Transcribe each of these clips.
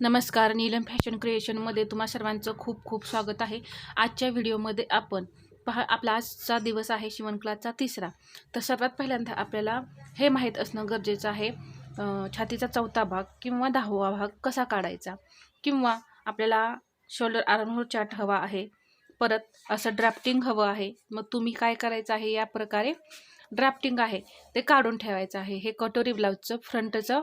नमस्कार नीलम फॅशन क्रिएशनमध्ये तुम्हा सर्वांचं खूप खूप स्वागत आहे. आजच्या व्हिडिओमध्ये आपण पहा आपला आजचा दिवस आहे शिवणक्लासचा तिसरा. तर सर्वात पहिल्यांदा आपल्याला हे माहीत असणं गरजेचं आहे छातीचा चौथा भाग किंवा दहावा भाग कसा काढायचा? किंवा आपल्याला शोल्डर आर्महोल चार्ट हवा आहे परत असं ड्राफ्टिंग हवं आहे मग तुम्ही काय करायचं आहे या प्रकारे ड्राफ्टिंग आहे ते काढून ठेवायचं आहे. हे कटोरी ब्लाऊजचं फ्रंटचं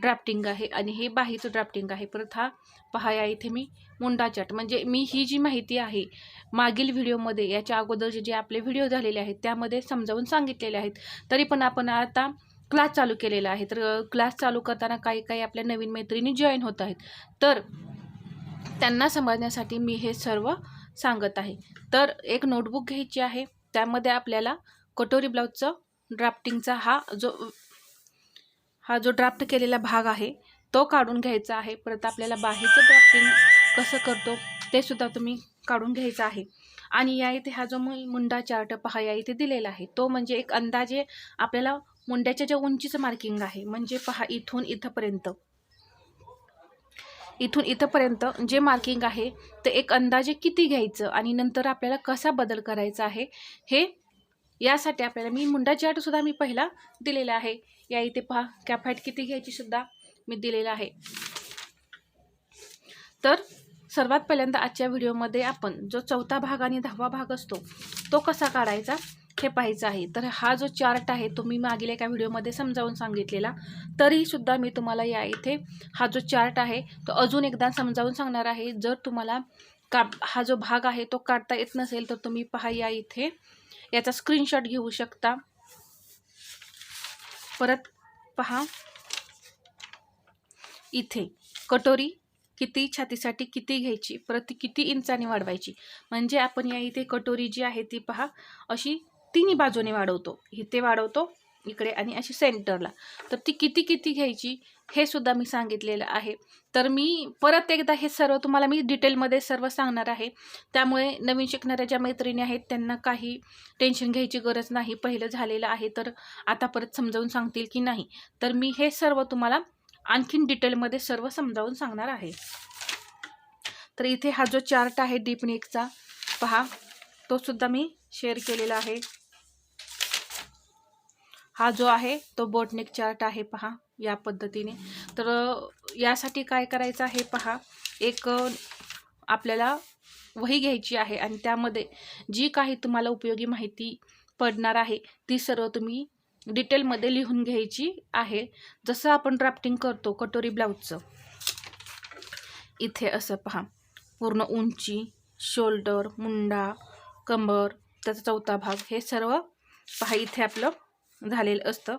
ड्राफ्टिंग आहे आणि हे बाहीचं ड्राफ्टिंग आहे. परत हा पहाया इथे मी मुंडा चाट म्हणजे मी ही जी माहिती आहे मागील व्हिडिओमध्ये याच्या अगोदरचे जे आपले व्हिडिओ झालेले आहेत त्यामध्ये समजावून सांगितलेले आहेत. तरी पण आपण आता क्लास चालू केलेला आहे. तर क्लास चालू करताना काही काही आपल्या नवीन मैत्रिणी जॉईन होत आहेत. तर त्यांना समजण्यासाठी मी हे सर्व सांगत आहे. तर एक नोटबुक घ्यायची आहे. त्यामध्ये आपल्याला कटोरी ब्लाऊजचं ड्राफ्टिंगचा हा जो हा जो ड्राफ्ट केलेला भाग आहे तो काढून घ्यायचा आहे. परत आपल्याला बाहेरचं ड्राफ्टिंग कसं करतो ते सुद्धा तुम्ही काढून घ्यायचं आहे. आणि या इथे हा जो मुंडा चार्ट पहा या इथे दिलेला आहे. तो म्हणजे एक अंदाजे आपल्याला मुंड्याच्या ज्या उंचीचं मार्किंग आहे म्हणजे पहा इथून इथंपर्यंत. इथून इथंपर्यंत जे मार्किंग आहे ते एक अंदाजे किती घ्यायचं आणि नंतर आपल्याला कसा बदल करायचा आहे हे यासाठी आपल्याला मी मुंडा चार्टसुद्धा मी पहिला दिलेला आहे. या इथे पहा कॅफॅट किती घ्यायची सुद्धा मी दिलेला आहे. तर सर्वात पहिल्यांदा आजच्या व्हिडिओमध्ये आपण जो चौथा भाग आणि दहावा भाग असतो तो कसा काढायचा हे पाहायचं आहे. तर हा जो चार्ट आहे तो मी मागील एका व्हिडिओमध्ये समजावून सांगितलेला. तरीसुद्धा मी तुम्हाला या इथे हा जो चार्ट आहे तो अजून एकदा समजावून सांगणार आहे. जर तुम्हाला का हा जो भाग आहे तो काढता येत नसेल तर तुम्ही पहा या इथे. याचा स्क्रीनशॉट घेऊ शकता. परत पहा. इथे कटोरी किती छातीसाठी किती घ्यायची परत ती किती इंचाने वाढवायची. म्हणजे आपण या इथे कटोरी जी आहे ती पहा अशी तिन्ही बाजूने वाढवतो. इथे वाढवतो इकडे आणि अशी सेंटरला. तर ती किती किती घ्यायची हे सुद्धा मी सांगितलेलं आहे. तर मी परत एकदा हे सर्व तुम्हाला मी डिटेलमध्ये सर्व सांगणार आहे. त्यामुळे नवीन शिकणाऱ्या ज्या मैत्रिणी आहेत त्यांना काही टेन्शन घ्यायची गरज नाही. पहिलं झालेलं आहे तर आता परत समजावून सांगतील की नाही. तर मी हे सर्व तुम्हाला आणखीन डिटेलमध्ये सर्व समजावून सांगणार आहे. तर इथे हा जो चार्ट आहे डीपनिकचा पहा तो सुद्धा मी शेअर केलेला आहे. हा जो आहे तो बोटनिक चार्ट आहे पहा या पद्धतीने. तर यासाठी काय करायचं आहे पहा एक आपल्याला वही घ्यायची आहे आणि त्यामध्ये जी काही तुम्हाला उपयोगी माहिती पडणार आहे ती सर्व तुम्ही डिटेलमध्ये लिहून घ्यायची आहे. जसं आपण ड्राफ्टिंग करतो कटोरी ब्लाऊजचं इथे असं पहा पूर्ण उंची शोल्डर मुंडा कंबर त्याचा चौथा भाग हे सर्व पहा इथे आपलं झालेलं असतं.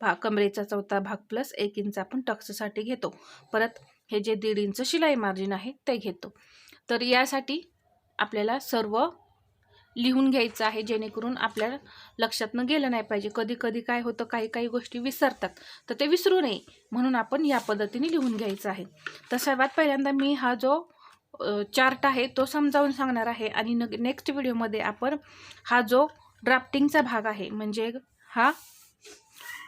भा कमरेचा चौथा भाग प्लस एक इंच आपण टक्ससाठी घेतो. परत हे जे दीड इंच शिलाई मार्जिन आहे ते घेतो. तर यासाठी आपल्याला सर्व लिहून घ्यायचं आहे जेणेकरून आपल्या लक्षातनं गेलं नाही पाहिजे. कधी कधी काय होतं काही काही गोष्टी विसरतात. तर ते विसरू नये. म्हणून आपण या पद्धतीने लिहून घ्यायचं आहे. तर सर्वात पहिल्यांदा मी हा जो चार्ट आहे तो समजावून सांगणार आहे. आणि न नेक्स्ट व्हिडिओमध्ये आपण हा जो ड्राफ्टिंगचा भाग आहे म्हणजे हा?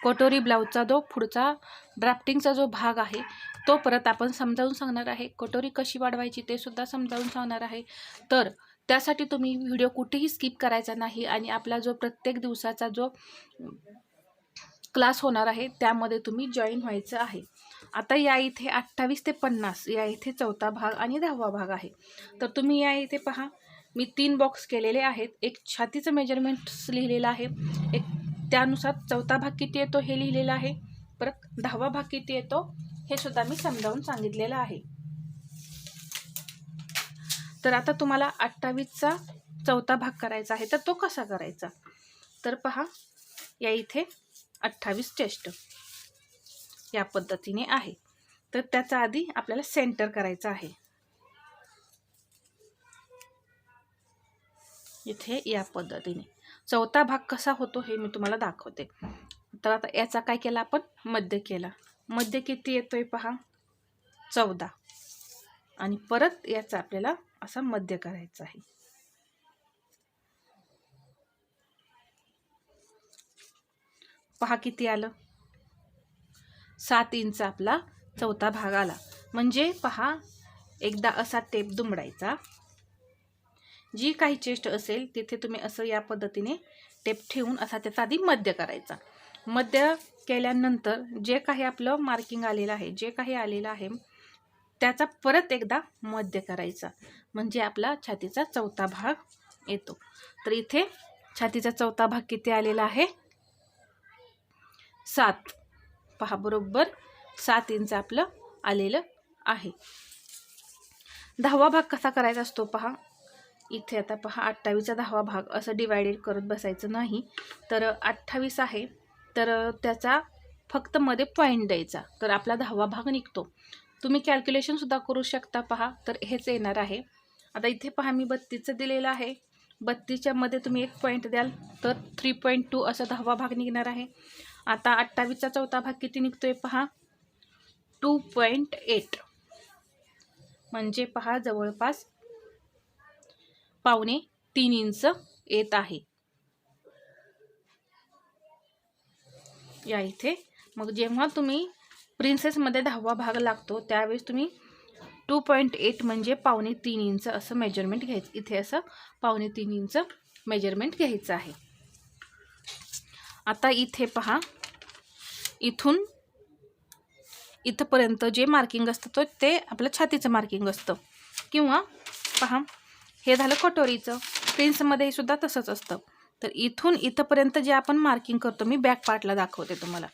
कटोरी ब्लाऊजचा जो पुढचा ड्राफ्टिंगचा जो भाग आहे तो परत आपण समजावून सांगणार आहे. कटोरी कशी वाढवायची ते सुद्धा समजावून सांगणार आहे. तर त्यासाठी तुम्ही व्हिडिओ कुठेही स्किप करायचा नाही आणि आपला जो प्रत्येक दिवसाचा जो क्लास होणार आहे त्यामध्ये तुम्ही जॉईन व्हायचं आहे. आता या इथे अठ्ठावीस ते पन्नास या इथे चौथा भाग आणि दहावा भाग आहे. तर तुम्ही या इथे पहा. मी तीन बॉक्स केलेले आहेत. एक छातीचं मेजरमेंट्स लिहिलेलं आहे. एक त्यानुसार चौथा भाग किती येतो हे लिहिलेलं आहे. परत दहावा भाग किती येतो हे सुद्धा मी समजावून सांगितलेलं आहे. तर आता तुम्हाला अठ्ठावीसचा चौथा भाग करायचा आहे तर तो कसा करायचा? तर पहा या इथे अठ्ठावीस चेष्ट या पद्धतीने आहे. तर त्याचा आधी आपल्याला सेंटर करायचं आहे. इथे या पद्धतीने. चौथा भाग कसा होतो हे मी तुम्हाला दाखवते. तर आता याचा काय केला आपण? मध्य केला. मध्य किती येतोय पहा? चौदा. आणि परत याचा आपल्याला असा मध्य करायचा आहे. पहा किती आलं? सात इंच आपला चौथा भाग आला. म्हणजे पहा एकदा असा टेप दुमडायचा. जी काही चेस्ट असेल तिथे तुम्ही असं या पद्धतीने टेप ठेवून असा त्याचा आधी मध्य करायचा. मध्य केल्यानंतर जे काही आपलं मार्किंग आलेलं आहे जे काही आलेलं आहे त्याचा परत एकदा मध्य करायचा. म्हणजे आपला छातीचा चौथा भाग येतो. तर इथे छातीचा चौथा भाग किती आलेला आहे? सात. पहा बरोबर सात इंच आपलं आलेलं आहे. दहावा भाग कसा करायचा असतो पहा? इथे आता पहा अठ्ठावीसचा दहावा भाग असं डिवायडेड करत बसायचं नाही. तर अठ्ठावीस आहे तर त्याचा फक्त मध्ये पॉईंट द्यायचा. तर आपला दहावा भाग निघतो. तुम्ही कॅल्क्युलेशनसुद्धा करू शकता पहा. तर हेच येणार आहे. आता इथे पहा मी बत्तीसचं दिलेलं आहे. बत्तीसच्यामध्ये तुम्ही एक पॉईंट द्याल तर थ्री पॉईंट टू असा दहावा भाग निघणार आहे. आता अठ्ठावीसचा चौथा भाग किती निघतोय पहा? टू पॉईंट एट म्हणजे पहा जवळपास पावणे तीन इंच येत आहे. या इथे. मग जेव्हा तुम्ही प्रिन्सेसमध्ये दहावा भाग लागतो त्यावेळेस तुम्ही टू पॉईंट एट म्हणजे पावणे तीन इंच असं मेजरमेंट घ्यायचं. इथे असं पावणे तीन इंच मेजरमेंट घ्यायचं आहे. आता इथे पहा. इथून इथंपर्यंत जे मार्किंग असतं तो ते आपलं छातीचं मार्किंग असतं. किंवा पहा. हे झालं कटोरीचं. प्रिन्समध्ये सुद्धा तसंच असतं. तर इथून इथंपर्यंत जे आपण मार्किंग करतो मी बॅक पार्टला दाखवते तुम्हाला.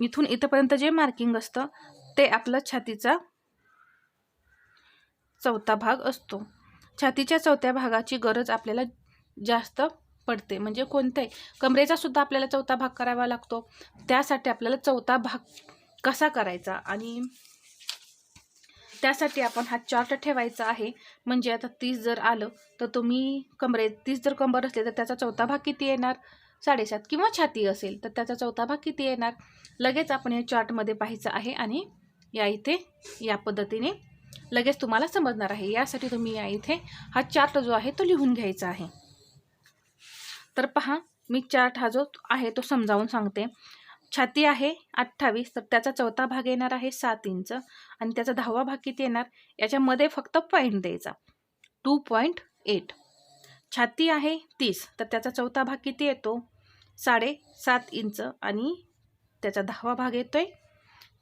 इथून इथंपर्यंत जे मार्किंग असतं ते आपलं छातीचा चौथा भाग असतो. छातीच्या चौथ्या भागाची गरज आपल्याला जास्त पडते. म्हणजे कोणत्याही कमरेचा सुद्धा आपल्याला चौथा भाग करावा लागतो. त्यासाठी आपल्याला चौथा भाग कसा करायचा? आणि त्यासाठी आपण हा चार्ट ठेवायचा आहे. म्हणजे आता तीस जर आलं तर तुम्ही कमरे तीस जर कंबर असले तर त्याचा चौथा भाग किती येणार? साडेसात किंवा छाती असेल तर त्याचा चौथा भाग किती येणार? लगेच आपण या चार्टमध्ये पाहायचं आहे आणि या इथे या पद्धतीने लगेच तुम्हाला समजणार आहे. यासाठी तुम्ही या इथे हा चार्ट जो आहे तो लिहून घ्यायचा आहे. तर पहा मी चार्ट हा जो आहे तो समजावून सांगते. छाती आहे अठ्ठावीस तर त्याचा चौथा भाग येणार आहे सात इंच आणि त्याचा दहावा भाग किती येणार? याच्यामध्ये फक्त पॉईंट द्यायचा. टू पॉईंट एट छाती आहे तीस तर त्याचा चौथा भाग किती येतो? साडेसात इंच आणि त्याचा दहावा भाग येतो आहे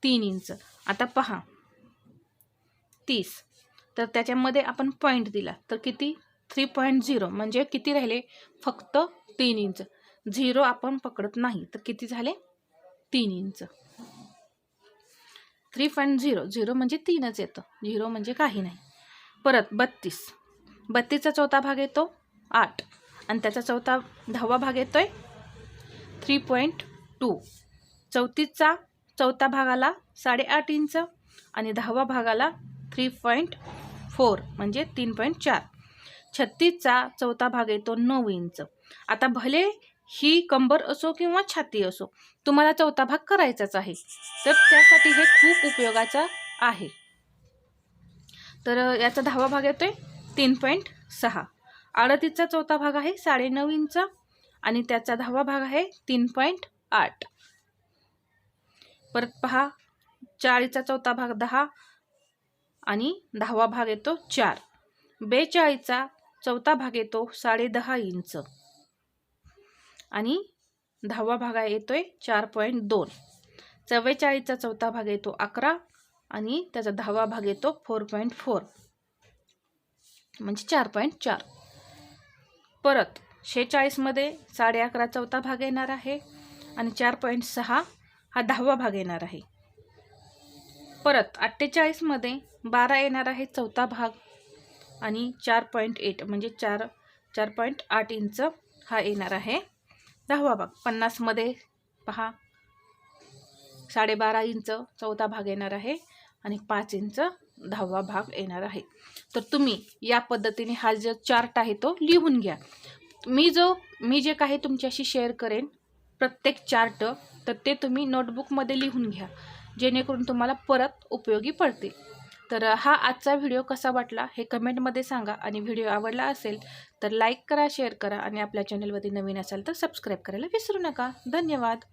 तीन इंच. आता पहा. तीस तर त्याच्यामध्ये आपण पॉईंट दिला तर किती? थ्री पॉईंट झिरो म्हणजे किती राहिले? फक्त तीन इंच. झिरो आपण पकडत नाही तर किती झाले? तीन inch. Three point zero zero म्हणजे तीनच येतं. झिरो म्हणजे काही नाही. परत बत्तीस. बत्तीसचा चौथा भाग येतो आठ. आणि त्याचा चौथा दहावा भाग येतो आहे थ्री पॉईंट टू. चौतीसचा चौथा भागाला साडेआठ इंच आणि दहावा भागाला थ्री पॉईंट फोर म्हणजे तीन पॉईंट चार. छत्तीसचा चौथा भाग येतो नऊ इंच. आता भले ही कंबर असो किंवा छाती असो तुम्हाला चौथा भाग करायचाच आहे. तर त्यासाठी हे खूप उपयोगाचं आहे. तर याचा दहावा भाग येतोय. तीन पॉईंट सहा. आडतीचा चौथा भाग आहे साडेनऊ इंच आणि त्याचा दहावा भाग आहे तीन पॉईंट आठ. परत पहा चाळीचा चौथा भाग दहा आणि दहावा भाग येतो चार. बेचाळीसचा चौथा भाग येतो साडे दहा इंच. आणि दहावा भाग आहे चार पॉईंट दोन. चव्वेचाळीसचा चौथा भाग येतो अकरा आणि त्याचा दहावा भाग येतो फोर पॉईंट फोर. म्हणजे चार पॉईंट चार. परत शेहेचाळीसमध्ये साडे अकरा चौथा भाग येणार आहे आणि चार पॉईंट सहा हा दहावा भाग येणार आहे. परत अठ्ठेचाळीसमध्ये बारा येणार आहे चौथा भाग आणि चार पॉईंट एट म्हणजे चार चार पॉईंट आठ इंच हा येणार आहे. दहावा भाग पन्नासमध्ये पहा. साडेबारा इंच चौथा भाग येणार आहे आणि पाच इंच दहावा भाग येणार आहे. तर तुम्ही या पद्धतीने हा जो चार्ट आहे तो लिहून घ्या. मी जो मी जे काही तुमच्याशी शेअर करेन प्रत्येक चार्ट तर ते तुम्ही नोटबुकमध्ये लिहून घ्या. जेणेकरून तुम्हाला परत उपयोगी पडतील. तर हा आजचा व्हिडिओ कसा वाटला हे कमेंटमध्ये सांगा आणि व्हिडिओ आवडला असेल तर लाईक करा शेअर करा आणि आपल्या चॅनलवरती नवीन असाल तर सबस्क्राईब करायला विसरू नका. धन्यवाद.